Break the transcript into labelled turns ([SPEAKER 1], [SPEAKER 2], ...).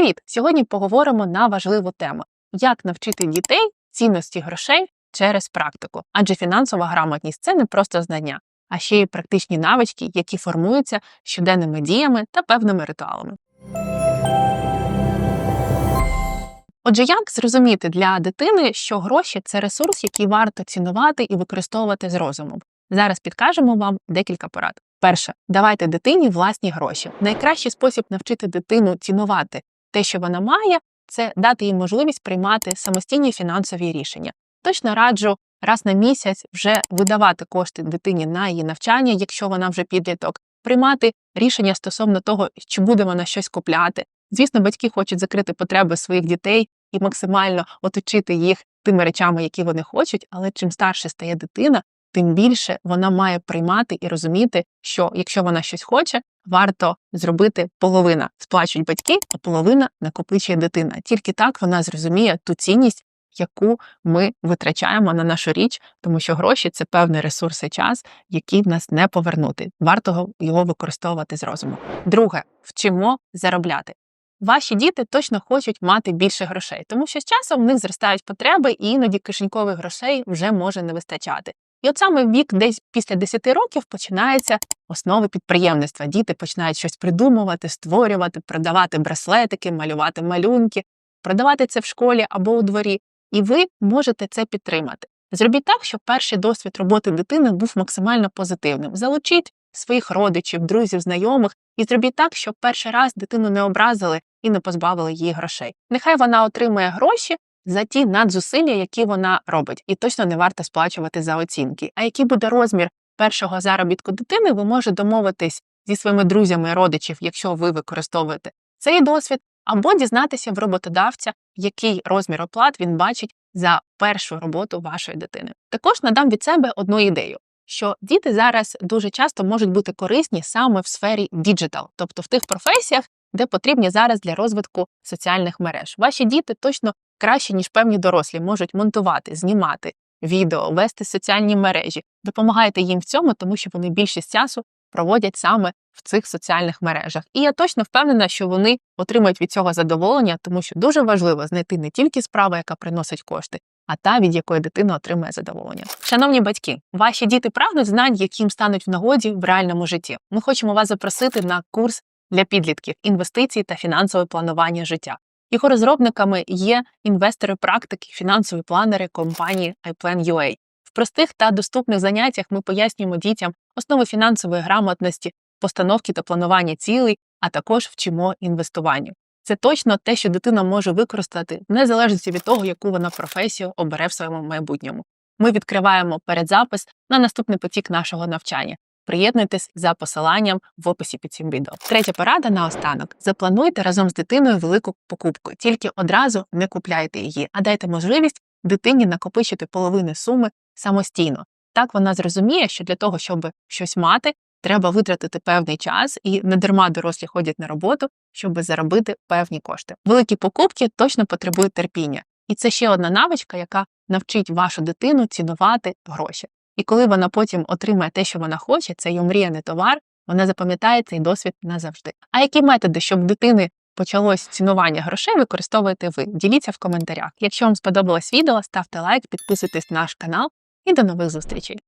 [SPEAKER 1] Привіт! Сьогодні поговоримо на важливу тему: як навчити дітей цінності грошей через практику. Адже фінансова грамотність це не просто знання, а ще й практичні навички, які формуються щоденними діями та певними ритуалами. Отже, як зрозуміти для дитини, що гроші це ресурс, який варто цінувати і використовувати з розумом? Зараз підкажемо вам декілька порад. Перше, давайте дитині власні гроші. Найкращий спосіб навчити дитину цінувати те, що вона має, це дати їй можливість приймати самостійні фінансові рішення. Точно раджу раз на місяць вже видавати кошти дитині на її навчання, якщо вона вже підліток, приймати рішення стосовно того, чи буде вона щось купляти. Звісно, батьки хочуть закрити потреби своїх дітей і максимально оточити їх тими речами, які вони хочуть, але чим старше стає дитина, тим більше вона має приймати і розуміти, що якщо вона щось хоче, варто зробити половина. Сплачують батьки, а половина накопичує дитина. Тільки так вона зрозуміє ту цінність, яку ми витрачаємо на нашу річ, тому що гроші це певний ресурс і час, який в нас не повернути. Варто його використовувати з розуму. Друге, вчимо заробляти. Ваші діти точно хочуть мати більше грошей, тому що з часом в них зростають потреби, і іноді кишенькових грошей вже може не вистачати. І от саме вік, десь після 10 років, починаються основи підприємництва. Діти починають щось придумувати, створювати, продавати браслетики, малювати малюнки, продавати це в школі або у дворі. І ви можете це підтримати. Зробіть так, щоб перший досвід роботи дитини був максимально позитивним. Залучіть своїх родичів, друзів, знайомих і зробіть так, щоб перший раз дитину не образили і не позбавили її грошей. Нехай вона отримує гроші за ті надзусилля, які вона робить, і точно не варто сплачувати за оцінки. А який буде розмір першого заробітку дитини, ви можете домовитись зі своїми друзями, родичів, якщо ви використовуєте цей досвід, або дізнатися в роботодавця, який розмір оплат він бачить за першу роботу вашої дитини. Також надам від себе одну ідею. Що діти зараз дуже часто можуть бути корисні саме в сфері діджитал, тобто в тих професіях, де потрібні зараз для розвитку соціальних мереж. Ваші діти точно краще, ніж певні дорослі, можуть монтувати, знімати відео, вести соціальні мережі. Допомагайте їм в цьому, тому що вони більшість часу проводять саме в цих соціальних мережах. І я точно впевнена, що вони отримають від цього задоволення, тому що дуже важливо знайти не тільки справу, яка приносить кошти, а та, від якої дитина отримує задоволення. Шановні батьки, ваші діти прагнуть знань, яким стануть в нагоді в реальному житті. Ми хочемо вас запросити на курс для підлітків інвестицій та фінансове планування життя. Його розробниками є інвестори практики, фінансові планери компанії iPlan.ua. В простих та доступних заняттях ми пояснюємо дітям основи фінансової грамотності, постановки та планування цілей, а також вчимо інвестуванню. Це точно те, що дитина може використати незалежності від того, яку вона професію обере в своєму майбутньому. Ми відкриваємо передзапис на наступний потік нашого навчання. Приєднуйтесь за посиланням в описі під цим відео. Третя порада наостанок: заплануйте разом з дитиною велику покупку, тільки одразу не купляйте її, а дайте можливість дитині накопичити половину суми самостійно. Так вона зрозуміє, що для того, щоб щось мати, треба витратити певний час, і не дарма дорослі ходять на роботу, щоб заробити певні кошти. Великі покупки точно потребують терпіння, і це ще одна навичка, яка навчить вашу дитину цінувати гроші. І коли вона потім отримає те, що вона хоче, це її мріяний товар, вона запам'ятає цей досвід назавжди. А які методи, щоб дитини почалось цінування грошей, використовуєте ви? Діліться в коментарях. Якщо вам сподобалось відео, ставте лайк, підписуйтесь на наш канал і до нових зустрічей.